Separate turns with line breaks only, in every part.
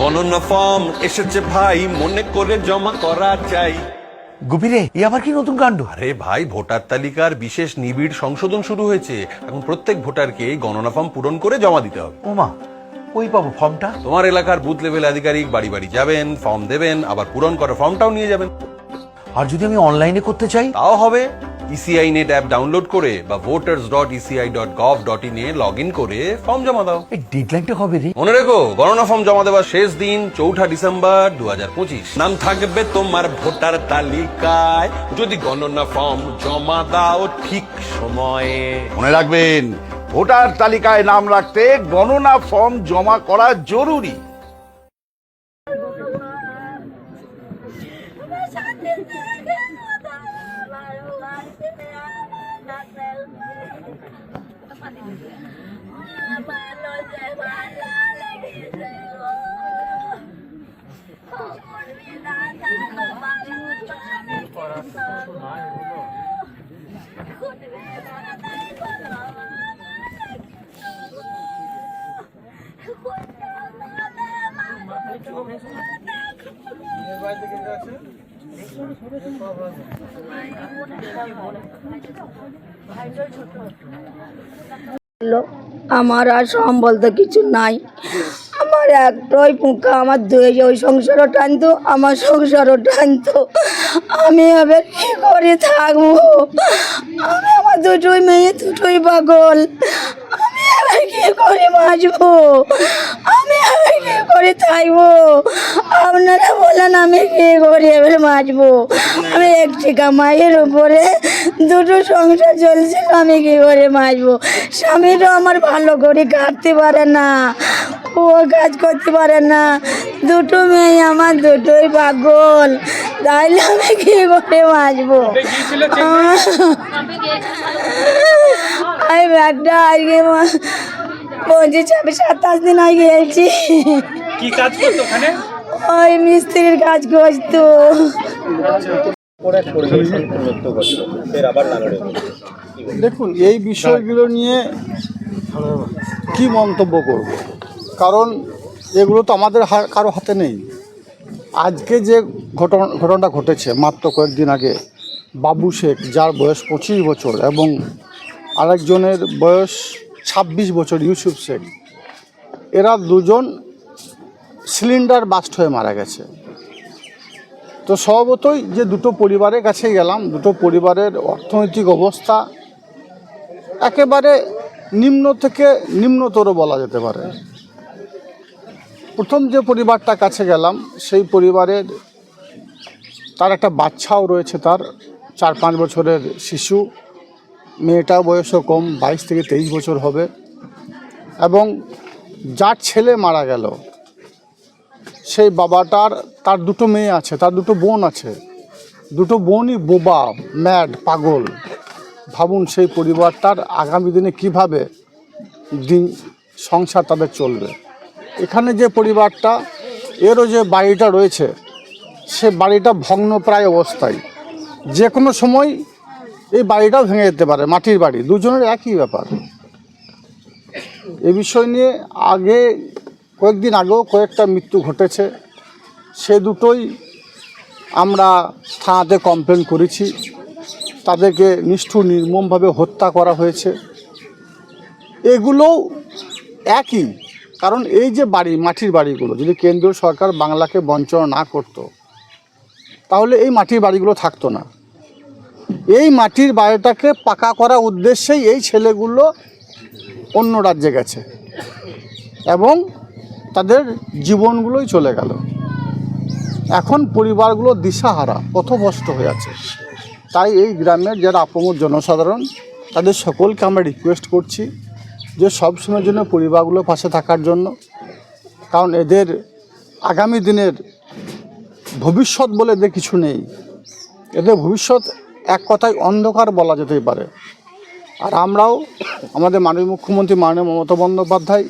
গণনা ফর্ম এসেছে ভাই মনে করে জমা করা চাই।
গুপিরে এ আবার কি নতুন কাণ্ড?
আরে ভাই ভোটার তালিকার বিশেষ নিবিড় সংশোধন শুরু হয়েছে। এখন প্রত্যেক ভোটারকে এই গণনা ফর্ম পূরণ করে জমা দিতে হবে।
ওমা ওই পাবো ফর্মটা?
তোমার এলাকার বুথ লেভেল আধিকারিক বাড়ি বাড়ি যাবেন ফর্ম দেবেন আবার পূরণ করা ফর্মটাও নিয়ে যাবেন।
আর যদি আমি অনলাইনে করতে চাই?
তাও হবে। ইসিআই নেট অ্যাপ ডাউনলোড করে বা voters dot ECI dot gov dot in A log in করে ফর্ম জমা দাও।
এই ডেডলাইনটা কবে রে?
মনে রেখো গণনা ফর্ম জমা দেওয়ার শেষ দিন চৌঠা ডিসেম্বর দু হাজার পঁচিশ। নাম থাকবে তোমার ভোটার তালিকায়। যদি গণনা ফর্ম জমা দাও ঠিক সময়ে।
মনে রাখবেন ভোটার তালিকায় নাম রাখতে গণনা ফর্ম জমা করা জরুরি।
আমার আর সম্বল তো কিছু নাই। আমার একটাই পুঁকা আমার দুই ওই সংসারও টানতো, আমার সংসারও টানতো। আমি আবার কি করে থাকব? আমি আমার দুটোই মেয়ে, দুটোই পাগল। আমি আবার কি করে বাঁচবো? আমি কি করে থাকব। আপনারা বলেন আমি কি করে এবার বাঁচবো? আমি একটি কামাইয়ের উপরে দুটো সংসার চলছিল আমি কি করে বাঁচবো? স্বামীরও আমার ভালো করে কাটতে পারে না ও কাজ করতে পারে না। দুটো মেয়ে আমার দুটোই পাগল তাইলে আমি কি করে বাঁচবো? আমি ব্যাগটা আজকে মা- পঁচিশ ছাব্বিশ সাতাশ দিন আগে গেছি
কি কাজ করতো ওখানে?
ওই মিস্ত্রির কাজ করতো।
দেখুন এই বিষয়গুলো নিয়ে কি মন্তব্য করব? কারণ এগুলো তো আমাদের কারও হাতে নেই। আজকে যে ঘটনা ঘটনাটা ঘটেছে মাত্র কয়েকদিন আগে বাবু শেখ যার বয়স পঁচিশ বছর এবং আরেকজনের বয়স ছাব্বিশ বছর ইউসুফ শেখ। এরা দুজন সিলিন্ডার বাস্ট হয়ে মারা গেছে। তো স্বভাবতই যে দুটো পরিবারের কাছে গেলাম, দুটো পরিবারের অর্থনৈতিক অবস্থা একেবারে নিম্ন থেকে নিম্নতর বলা যেতে পারে। প্রথম যে পরিবারটা কাছে গেলাম, সেই পরিবারের তার একটা বাচ্চাও রয়েছে তার, চার পাঁচ বছরের শিশু। মেয়েটার বয়সও কম, বাইশ থেকে তেইশ বছর হবে। এবং যার ছেলে মারা গেল, সেই বাবাটার, তার দুটো মেয়ে আছে, তার দুটো বোন আছে। দুটো বোনই বোবা, ম্যাড, পাগল। ভাবুন সেই পরিবারটার আগামী দিনে কীভাবে দিন, সংসার তাদের চলবে। এখানে যে পরিবারটা, এরও যে বাড়িটা রয়েছে, সে বাড়িটা ভগ্নপ্রায় অবস্থায়। যে কোনো সময় এই বাড়িটাও ভেঙে যেতে পারে, মাটির বাড়ি। দুজনের একই ব্যাপার। এ বিষয় নিয়ে আগে, কয়েকদিন আগেও কয়েকটা মৃত্যু ঘটেছে। সে দুটোই আমরা থানাতে কমপ্লেন করেছি। তাদেরকে নিষ্ঠুর, নির্মমভাবে হত্যা করা হয়েছে। এগুলোও একই। কারণ এই যে বাড়ি, মাটির বাড়িগুলো, যদি কেন্দ্রীয় সরকার বাংলাকে বঞ্চনা না করত, তাহলে এই মাটির বাড়িগুলো থাকতো না। এই মাটির বাড়িটাকে পাকা করার উদ্দেশ্যেই এই ছেলেগুলো অন্য রাজ্যে গেছে এবং তাদের জীবনগুলোই চলে গেল। এখন পরিবারগুলো দিশাহারা, পথভ্রষ্ট হয়ে আছে। তাই এই গ্রামের যারা আপমর জনসাধারণ, তাদের সকলকে আমরা রিকোয়েস্ট করছি যে সব সময়ের জন্য পরিবারগুলোর পাশে থাকার জন্য। কারণ এদের আগামী দিনের ভবিষ্যৎ বলে এদের কিছু নেই। এদের ভবিষ্যৎ এক কথায় অন্ধকার বলা যেতেই পারে। আর আমরাও আমাদের মাননীয় মুখ্যমন্ত্রী মাননীয় মমতা বন্দ্যোপাধ্যায়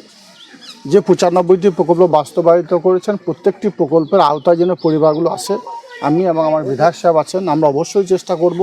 যে পঁচানব্বইটি প্রকল্প বাস্তবায়িত করেছেন, প্রত্যেকটি প্রকল্পের আওতায় যেন পরিবারগুলো আসে, আমি এবং আমার বিধায়ক সাহেব আছেন, আমরা অবশ্যই চেষ্টা করব